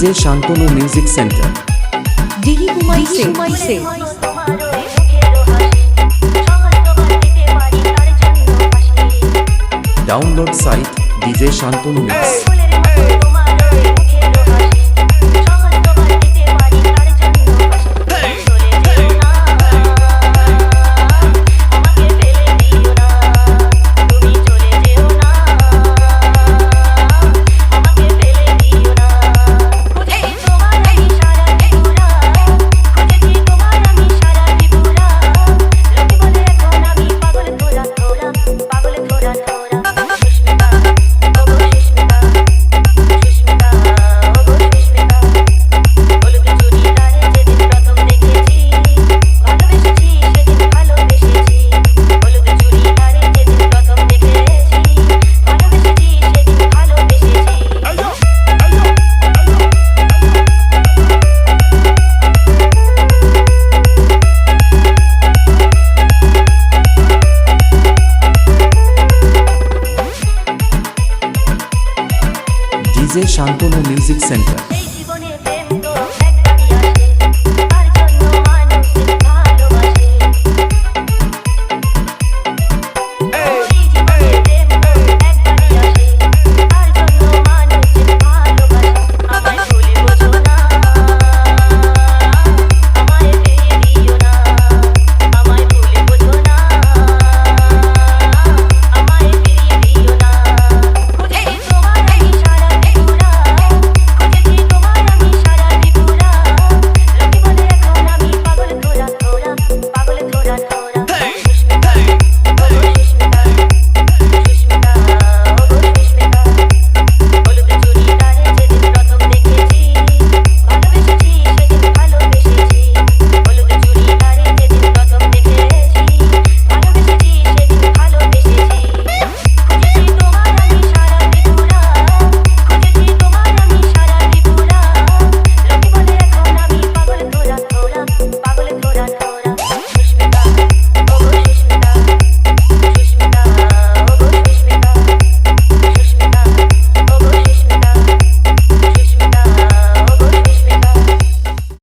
DJ Shantanu music centre. DD কুমাই সে সে download site DJ Shantanu mix DJ Shantanu music centre